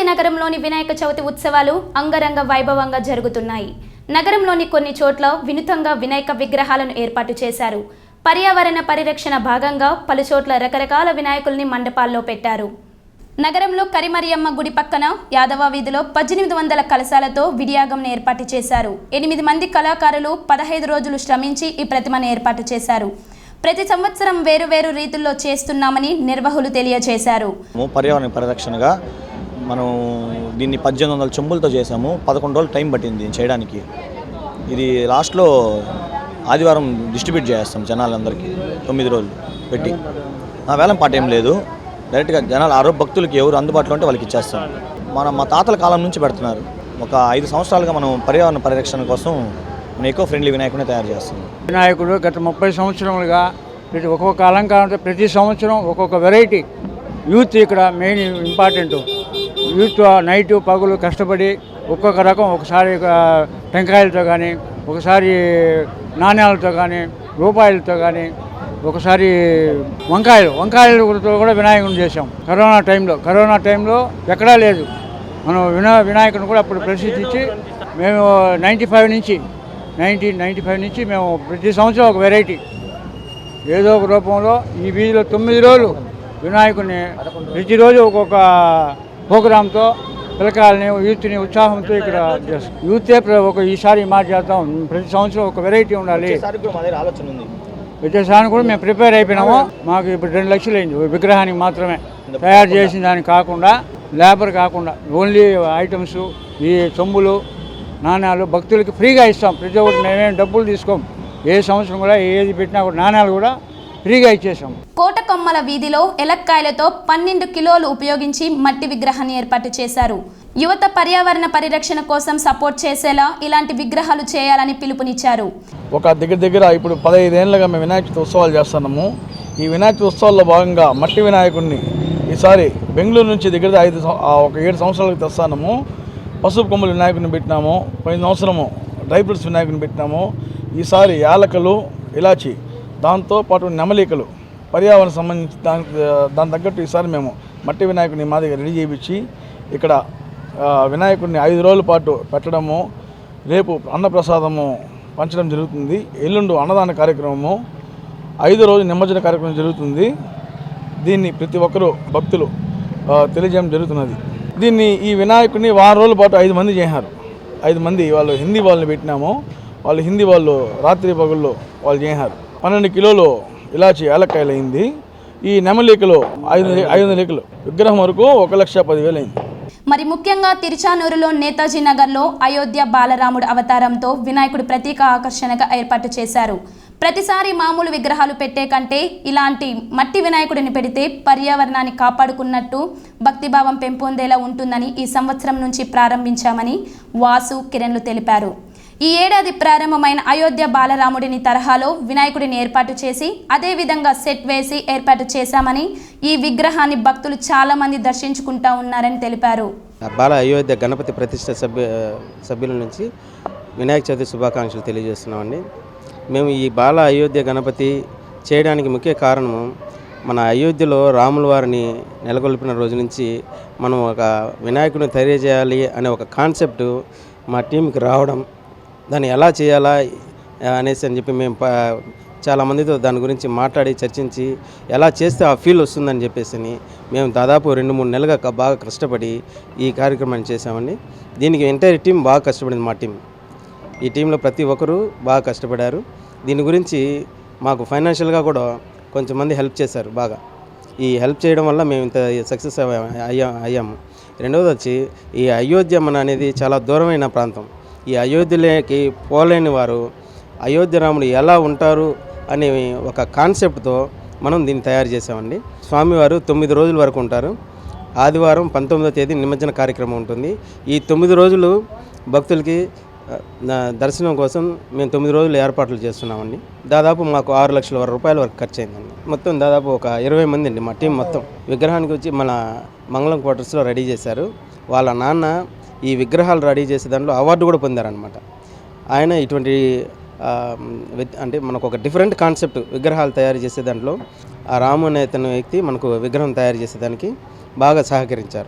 తిరుపతి నగరంలోని వినాయక చవితి ఉత్సవాలు అంగరంగ వైభవంగా జరుగుతున్నాయి. నగరంలోని కొన్ని చోట్ల వినూతంగా వినాయక విగ్రహాలను ఏర్పాటు చేశారు. పర్యావరణ పరిరక్షణ భాగంగా పలు చోట్ల రకరకాల వినాయకుల్ని మండపాల్లో పెట్టారు. నగరంలో కరిమరియమ్మ గుడి పక్కన యాదవ వీధిలో పద్దెనిమిది వందల కలశాలతో విడియాగంను ఏర్పాటు చేశారు. ఎనిమిది మంది కళాకారులు పదహైదు రోజులు శ్రమించి ఈ ప్రతిమను ఏర్పాటు చేశారు. ప్రతి సంవత్సరం వేరు వేరు రీతుల్లో చేస్తున్నామని నిర్వహులు తెలియజేశారు. పర్యావరణ పరిరక్షణగా మనం దీన్ని పద్దెనిమిది వందల చెంబులతో చేసాము పదకొండు రోజులు టైం పట్టింది దీన్ని చేయడానికి. ఇది లాస్ట్లో ఆదివారం డిస్ట్రిబ్యూట్ చేస్తాం జనాలందరికీ. తొమ్మిది రోజులు పెట్టి. ఆ వేలం పాట ఏం లేదు. డైరెక్ట్గా జనాలు ఆరో భక్తులకి ఎవరు అందుబాటులో ఉంటే వాళ్ళకి ఇచ్చేస్తాం. మన మా తాతల కాలం నుంచి పెడుతున్నారు. ఒక ఐదు సంవత్సరాలుగా మనం పర్యావరణ పరిరక్షణ కోసం మనం ఎకో ఫ్రెండ్లీ వినాయకుడిని తయారు చేస్తున్నాం. వినాయకుడు గత ముప్పై సంవత్సరాలుగా ప్రతి ఒక్కొక్క అలంకారంతో ప్రతి సంవత్సరం ఒక్కొక్క వెరైటీ యూత్ ఇక్కడ మెయిన్ ఇంపార్టెంట్. యూత్ నైట్ పగులు కష్టపడి ఒక్కొక్క రకం ఒకసారి టెంకాయలతో కానీ ఒకసారి నాణ్యాలతో కానీ రూపాయలతో కానీ ఒకసారి వంకాయలు. వంకాయలతో కూడా వినాయకుడిని చేసాం కరోనా టైంలో. కరోనా టైంలో ఎక్కడా లేదు. మనం వినా వినాయకుని కూడా అప్పుడు ప్రసిద్ధి ఇచ్చి మేము నైంటీ ఫైవ్ నుంచి నైన్టీన్ నైంటీ ఫైవ్ నుంచి మేము ప్రతి సంవత్సరం ఒక వెరైటీ. ఏదో ఒక రూపంలో ఈ వీధిలో తొమ్మిది రోజులు వినాయకుడిని ప్రతిరోజు ఒక్కొక్క ప్రోగ్రాంతో పిల్లకాయలని యూత్ని ఉత్సాహంతో ఇక్కడ చేస్తాం యూతే ఒక ఈసారి మాట చేద్దాం ప్రతి సంవత్సరం ఒక వెరైటీ ఉండాలి. ఈసారి కూడా మేము ప్రిపేర్ అయిపోయినాము. మాకు ఇప్పుడు రెండు లక్షలు అయింది. విగ్రహానికి మాత్రమే. తయారు చేసిన దానికి కాకుండా లేబర్ కాకుండా ఓన్లీ ఐటమ్స్ ఈ సొమ్ములు నాణ్యాలు భక్తులకి ఫ్రీగా ఇస్తాం. ప్రతి ఒక్కటి మేమేం డబ్బులు తీసుకోం. ఏ సంవత్సరం కూడా ఏది పెట్టినా కూడా నాణ్యాలు కూడా ఫ్రీగా ఇచ్చేసాం కోటకొమ్మల వీధిలో ఎలక్కాయలతో పన్నెండు కిలోలు ఉపయోగించి మట్టి విగ్రహాన్ని ఏర్పాటు చేశారు. యువత పర్యావరణ పరిరక్షణ కోసం సపోర్ట్ చేసేలా ఇలాంటి విగ్రహాలు చేయాలని పిలుపునిచ్చారు. ఒక దగ్గర దగ్గర ఇప్పుడు పదహైదేళ్ళుగా మేము వినాయక చవితి ఉత్సవాలు చేస్తున్నాము. ఈ వినాయక చవితి ఉత్సవాల్లో భాగంగా మట్టి వినాయకుడిని ఈసారి బెంగళూరు నుంచి దగ్గర ఐదు ఒక ఏడు సంవత్సరాలకు తెస్తాము. పసుపు కొమ్మల వినాయకుడిని పెట్టినాము. పోయిన సంవత్సరము డ్రై ఫ్రూట్స్ వినాయకుడిని పెట్టినాము. ఈసారి యాలకలు ఇలాచి దాంతో పాటు నెమలికలు పర్యావరణ సంబంధించి దానికి దాని తగ్గట్టు ఈసారి మేము మట్టి వినాయకుడిని మా దగ్గర రెడీ చేయించి ఇక్కడ వినాయకుడిని ఐదు రోజుల పాటు పెట్టడము రేపు అన్నప్రసాదము పంచడం జరుగుతుంది. ఎల్లుండు అన్నదాన కార్యక్రమము ఐదు రోజు నిమజ్జన కార్యక్రమం జరుగుతుంది. దీన్ని ప్రతి ఒక్కరూ భక్తులు తెలియజేయడం జరుగుతున్నది. దీన్ని ఈ వినాయకుడిని వారం రోజుల పాటు ఐదు మంది చేశారు. ఐదు మంది వాళ్ళు హిందీ వాళ్ళని పెట్టినాము. వాళ్ళు హిందీ వాళ్ళు రాత్రి పగుల్లో వాళ్ళు చేశారు. పన్నెండు కిలోలు ఇలాచి ఏలక్కాయలు అయింది ఈ నెమలికలు ఐదు ఐదు వందల లీకలు విగ్రహం వరకు ఒక లక్ష పదివేలు అయింది మరి ముఖ్యంగా తిరుచానూరులో నేతాజీ నగర్లో అయోధ్య బాలరాముడు అవతారంతో వినాయకుడు ప్రతీక ఆకర్షణగా ఏర్పాటు చేశారు. ప్రతిసారి మామూలు విగ్రహాలు పెట్టే కంటే ఇలాంటి మట్టి వినాయకుడిని పెడితే పర్యావరణాన్ని కాపాడుకున్నట్టు భక్తిభావం పెంపొందేలా ఉంటుందని ఈ సంవత్సరం నుంచి ప్రారంభించామని వాసు కిరణ్లు తెలిపారు. ఈ ఏడాది ప్రారంభమైన అయోధ్య బాలరాముడిని తరహాలో వినాయకుడిని ఏర్పాటు చేసి అదేవిధంగా సెట్ వేసి ఏర్పాటు చేశామని ఈ విగ్రహాన్ని భక్తులు చాలా మంది దర్శించుకుంటా ఉన్నారని తెలిపారు. బాల అయోధ్య గణపతి ప్రతిష్ట సభ్య సభ్యుల నుంచి వినాయక చవితి శుభాకాంక్షలు తెలియజేస్తున్నామండి. మేము ఈ బాల అయోధ్య గణపతి చేయడానికి ముఖ్య కారణము మన అయోధ్యలో రాముల వారిని నెలకొల్పిన రోజు నుంచి మనం ఒక వినాయకుడిని తయారు చేయాలి అనే ఒక కాన్సెప్ట్ మా టీంకి రావడం. దాన్ని ఎలా చేయాలా అనేసి అని చెప్పి మేము చాలామందితో దాని గురించి మాట్లాడి చర్చించి ఎలా చేస్తే ఆ ఫీల్ వస్తుందని చెప్పేసి అని మేము దాదాపు రెండు మూడు నెలలుగా బాగా కష్టపడి ఈ కార్యక్రమాన్ని చేశామండి. దీనికి ఎంటైర్ టీం బాగా కష్టపడింది మా టీం. ఈ టీంలో ప్రతి ఒక్కరూ బాగా కష్టపడారు. దీని గురించి మాకు ఫైనాన్షియల్గా కూడా కొంచెం మంది హెల్ప్ చేశారు బాగా. ఈ హెల్ప్ చేయడం వల్ల మేము ఇంత సక్సెస్ అయ్యా అయ్యాము. రెండవది వచ్చి ఈ అయోధ్య మన అనేది చాలా దూరమైన ప్రాంతం. ఈ అయోధ్యలోకి పోలేని వారు అయోధ్య రాముడు ఎలా ఉంటారు అనే ఒక కాన్సెప్ట్తో మనం దీన్ని తయారు చేసామండి స్వామివారు తొమ్మిది రోజుల వరకు ఉంటారు. ఆదివారం పంతొమ్మిదో తేదీ నిమజ్జన కార్యక్రమం ఉంటుంది. ఈ తొమ్మిది రోజులు భక్తులకి దర్శనం కోసం మేము తొమ్మిది రోజులు ఏర్పాట్లు చేస్తున్నామండి. దాదాపు మాకు ఆరు లక్షల వరకు రూపాయల వరకు ఖర్చు అయిందండి మొత్తం దాదాపు ఒక ఇరవై మంది అండి మా టీం మొత్తం. విగ్రహానికి వచ్చి మన మంగళం క్వార్టర్స్లో రెడీ చేశారు. వాళ్ళ నాన్న ఈ విగ్రహాలు రెడీ చేసే దాంట్లో అవార్డు కూడా పొందారనమాట ఆయన ఇటువంటి అంటే మనకు ఒక డిఫరెంట్ కాన్సెప్ట్ విగ్రహాలు తయారు చేసే దాంట్లో ఆ రాము అనే అతని వ్యక్తి మనకు విగ్రహం తయారు చేసేదానికి బాగా సహకరించారు.